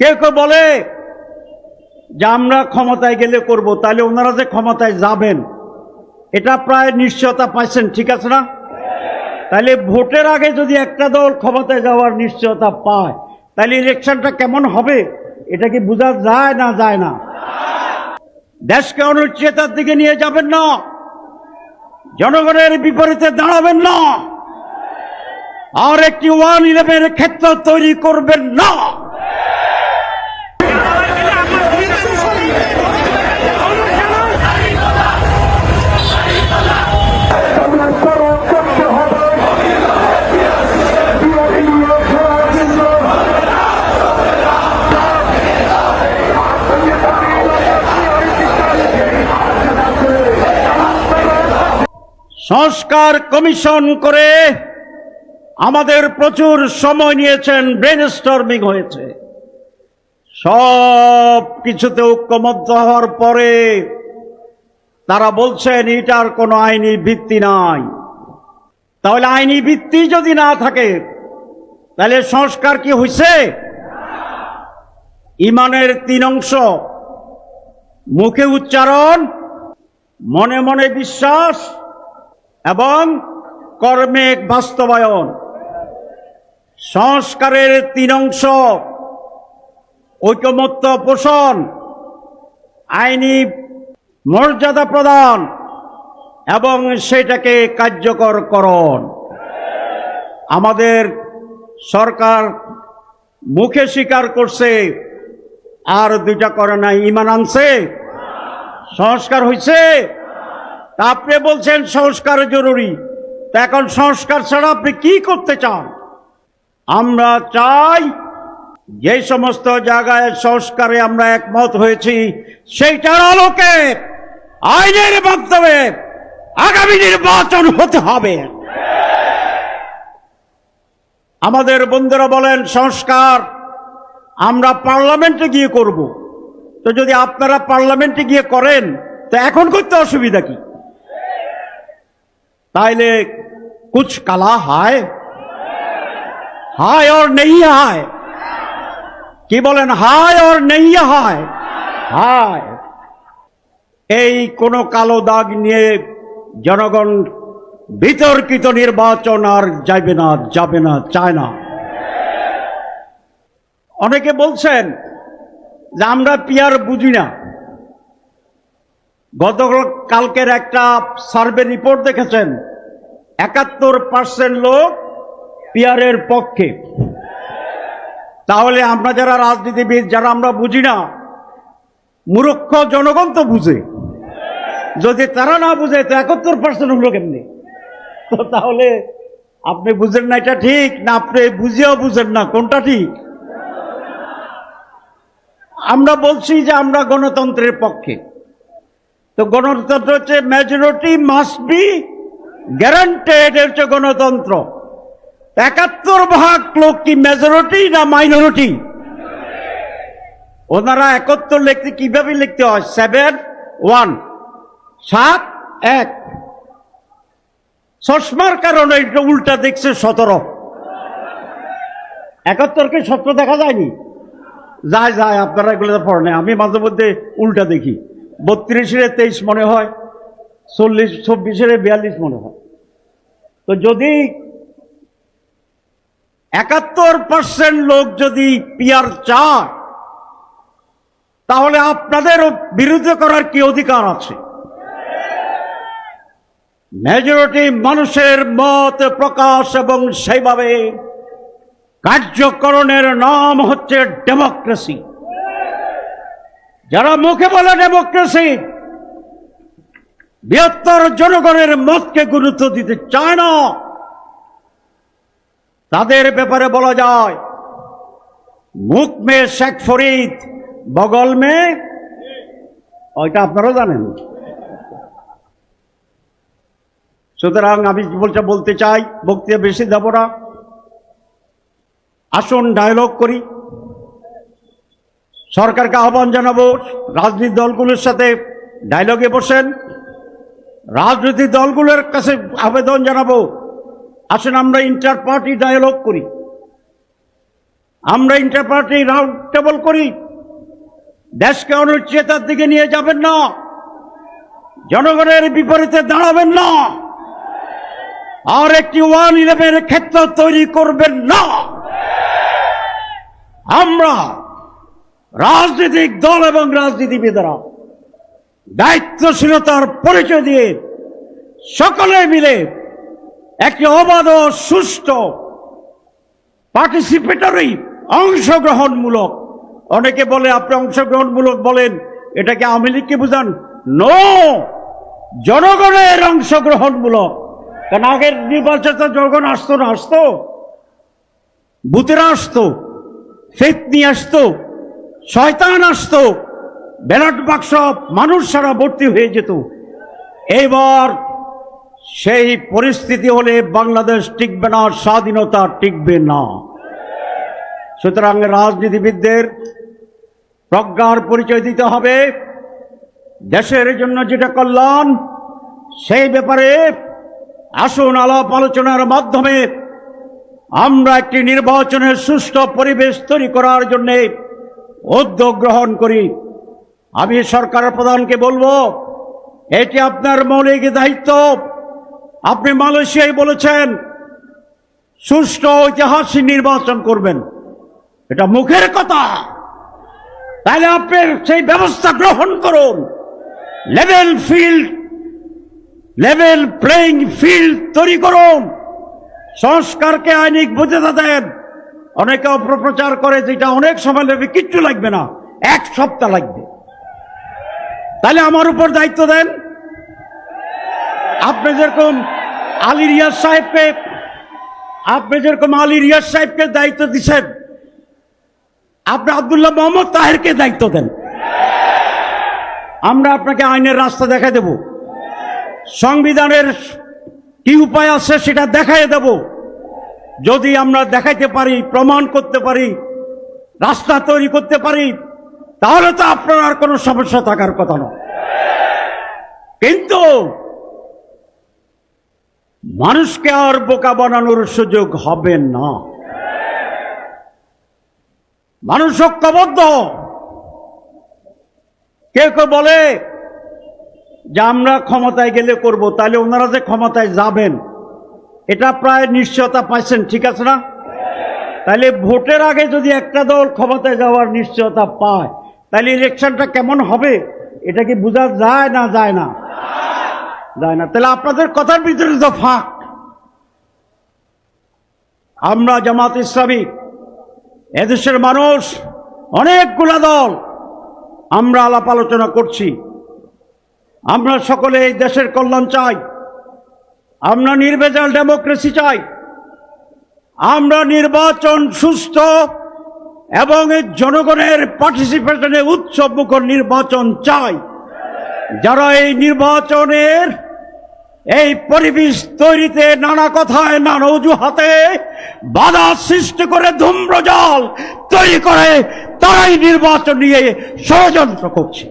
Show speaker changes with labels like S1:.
S1: কেউ কেউ বলে যে আমরা ক্ষমতায় গেলে করব, তাহলে ওনারা যে ক্ষমতায় যাবেন, এটা প্রায় নিশ্চয়তা পাইছেন, ঠিক আছে না? তাহলে ভোটের আগে যদি একটা দল ক্ষমতায় যাওয়ার নিশ্চয়তা পায়, তাহলে ইলেকশনটা কেমন হবে? এটা কি বোঝা যায় না যায় না? দেশকে অনুচ্ছেতার দিকে নিয়ে যাবেন না। জনগণের বিপরীতে দাঁড়াবেন না। আর একটি ওয়ান ইলেভেনের ক্ষেত্র তৈরি করবেন না। সংস্কার কমিশন করে আমাদের প্রচুর সময় নিয়েছেন ব্রেন স্টর্মিং হয়েছে। সব কিছুতে ঐক্যমত্য হওয়ার পরে তারা বলছেন, এটার কোনো আইনি ভিত্তি নাই। তাহলে আইনি ভিত্তি যদি না থাকে, তাহলে সংস্কার কি হয়েছে ইমানের তিন অংশ, মুখে উচ্চারণ, মনে মনে বিশ্বাস এবং কর্মে বাস্তবায়ন। সংস্কারের তিন অংশ, ঐকমত্য পোষণ, আইনি মর্যাদা প্রদান, এবং সেটাকে কার্যকর করণ। আমাদের সরকার মুখে স্বীকার করছে, আর দুইটা করে না, ইমান আনছে, সংস্কার হয়েছে আপনি বলছেন সংস্কার জরুরি। তা এখন সংস্কার ছাড়া আপনি কি করতে চান? আমরা চাই যে সমস্ত জায়গায় সংস্কারে আমরা একমত হয়েছি, সেইটার আলোকে আইনের মাধ্যমে আগামী নির্বাচন হতে হবে। আমাদের বন্ধুরা বলেন, সংস্কার আমরা পার্লামেন্টে গিয়ে করব। তো যদি আপনারা পার্লামেন্টে গিয়ে করেন, তো এখন করতে অসুবিধা কি? তাইলে কুছ কালা হায় হায় ওর নেই হায় কি বলেন হায় ওর নেই হায় হায় এই কোন কালো দাগ নিয়ে জনগণ বিতর্কিত নির্বাচন আর যাবে না যাবে না, চায় না। অনেকে বলছেন যে আমরা পিয়ার বুঝি না। গত কালকের একটা সার্ভে রিপোর্ট দেখেছেন। একাত্তর পার্সেন্ট লোক পিয়ারের পক্ষে। তাহলে আমরা যারা রাজনীতিবিদ, যারা আমরা বুঝি না, মূর্খ জনগণ তো বুঝে। যদি তারা না বুঝে, তো একাত্তর পার্সেন্ট হলো কেমনি? তো তাহলে আপনি বুঝেন না এটা ঠিক, না আপনি বুঝেও বুঝেন না, কোনটা ঠিক? আমরা বলছি যে আমরা গণতন্ত্রের পক্ষে। তো গণতন্ত্র হচ্ছে মেজরিটি মাস্ট বি গ্যারান্টেড হচ্ছে গণতন্ত্র। একাত্তর ভাগ লোক কি মেজরিটি না মাইনরিটি ওনারা একাত্তর লিখতে কীভাবে লিখতে হয়? সেভেন ওয়ান সাত, এক। চশমার কারণে এটা উল্টা দেখছে সতেরো। একাত্তরকে সত্য দেখা যায়নি? যায় যায়, আপনারা এগুলো পড়েন আমি মাঝে মধ্যে উল্টা দেখি। বত্রিশের তেইশ মনে হয়, চল্লিশ চব্বিশের বিয়াল্লিশ মনে হয়। তো যদি একাত্তর পার্সেন্ট লোক যদি পিয়ার চায়, তাহলে আপনাদের বিরুদ্ধে করার কি অধিকার আছে? মেজরিটি মানুষের মত প্রকাশ এবং সেইভাবে কার্যকরণের নাম হচ্ছে ডেমোক্রেসি। যারা মুখে বলে ডেমোক্রেসি, বৃহত্তর জনগণের মতকে গুরুত্ব দিতে চায় না। তাদের ব্যাপারে বলা যায় মুখ মে শেখ ফরিদ, বগল মে, ওইটা আপনারা জানেন। সুতরাং আমি বলতে বলতে চাই, বক্তৃতা বেশি দেব না। আসুন ডায়লগ করি। সরকারকে আহ্বান জানাব রাজনীতি দলগুলোর সাথে ডায়লগে বসেন। রাজনৈতিক দলগুলোর কাছে আবেদন জানাব। আসুন আমরা ইন্টার পার্টি ডায়ালগ করি। আমরা ইন্টারপার্টি রাউন্ড টেবল করি। দেশকে অনুচ্ছেতার দিকে নিয়ে যাবেন না। জনগণের বিপরীতে দাঁড়াবেন না। আর একটি ওয়ান ইলেভেনের ক্ষেত্র তৈরি করবেন না। আমরা রাজনৈতিক দল এবং রাজনীতিবিদরা দায়িত্বশীলতার পরিচয় দিয়ে সকলে মিলে একটি অবাধ সুষ্ঠু পার্টিসিপেটরি অংশগ্রহণমূলক, অনেকে বলে আপনি অংশগ্রহণমূলক বলেন, এটাকে আওয়ামী লীগকে বুঝান। নো জনগণের অংশগ্রহণমূলক। কারণ আগের নির্বাচনে জনগণ আসতো না, আসতো। বুথেরা আসতো ফেত নিয়ে আসতো। শয়তান আসতো, ব্যালট বাক্স মানুষ সারা ভর্তি হয়ে যেত। এবার সেই পরিস্থিতি হলে বাংলাদেশ টিকবে না, স্বাধীনতা টিকবে না। সুতরাং রাজনীতিবিদদের প্রজ্ঞার পরিচয় দিতে হবে। দেশের জন্য যেটা কল্যাণ, সেই ব্যাপারে আসুন আলাপ আলোচনার মাধ্যমে আমরা একটি নির্বাচনের সুষ্ঠু পরিবেশ তৈরি করার জন্য উদ্যোগ গ্রহণ করি। আমি সরকার প্রধানকে বলব, এটি আপনার মৌলিক দায়িত্ব। আপনি মালয়েশিয়ায় বলেছেন, সুষ্ঠু ঐতিহাসিক নির্বাচন করবেন। এটা মুখের কথা। তাহলে আপনি সেই ব্যবস্থা গ্রহণ করুন। Level field level playing field তৈরি করুন। সংস্কারকে আইনিক বুঝতে দেন। অনেকে অপপ্রচার করে যেটা অনেক সময় লাগবে, কিচ্ছু লাগবে না। এক সপ্তাহ লাগবে। তাহলে আমার উপর দায়িত্ব দেন। আপনি যেরকম আলী রিয়াজ সাহেবকে, আপনি যেরকম আলী রিয়াজ সাহেবকে দায়িত্ব দিচ্ছেন আপনি আব্দুল্লাহ মোহাম্মদ তাহেরকে দায়িত্ব দেন। আমরা আপনাকে আইনের রাস্তা দেখা দেব। সংবিধানের কি উপায় আছে সেটা দেখাই দেব। যদি আমরা দেখাইতে পারি, প্রমাণ করতে পারি, রাস্তা তৈরি করতে পারি, তাহলে তো আপনার আর কোনো সমস্যা থাকার কথা নয়। কিন্তু মানুষকে আর বোকা বানানোর সুযোগ হবে না। মানুষ ঐক্যবদ্ধ। কেউ কেউ বলে যে আমরা ক্ষমতায় গেলে করব, তাহলে ওনারা যে ক্ষমতায় যাবেন এটা প্রায় নিশ্চয়তা পাইছেন, ঠিক আছে না? তাহলে ভোটের আগে যদি একটা দল ক্ষমতায় যাওয়ার নিশ্চয়তা পায় তাহলে ইলেকশনটা কেমন হবে? এটা কি বোঝা যায় না যায় না? যায় না। তাহলে আপনাদের কথার ভিতরে তো ফাঁক, আমরা জামাত ইসলামী, এদেশের মানুষ, অনেকগুলা দল আমরা আলাপ আলোচনা করছি। আমরা সকলে এই দেশের কল্যাণ চাই। আমরা নির্ভেজাল ডেমোক্রেসি চাই। আমরা নির্বাচন সুস্থ এবং জনগণের পার্টিসিপেশনে উৎসব মুখর নির্বাচন চাই। যারা এই নির্বাচনের এই পরিবেশ তৈরিতে নানা কথায় নানা অজুহাতে বাধা সৃষ্টি করে ধূম্রজল তৈরি করে, তারাই নির্বাচন নিয়ে ষড়যন্ত্র করছে।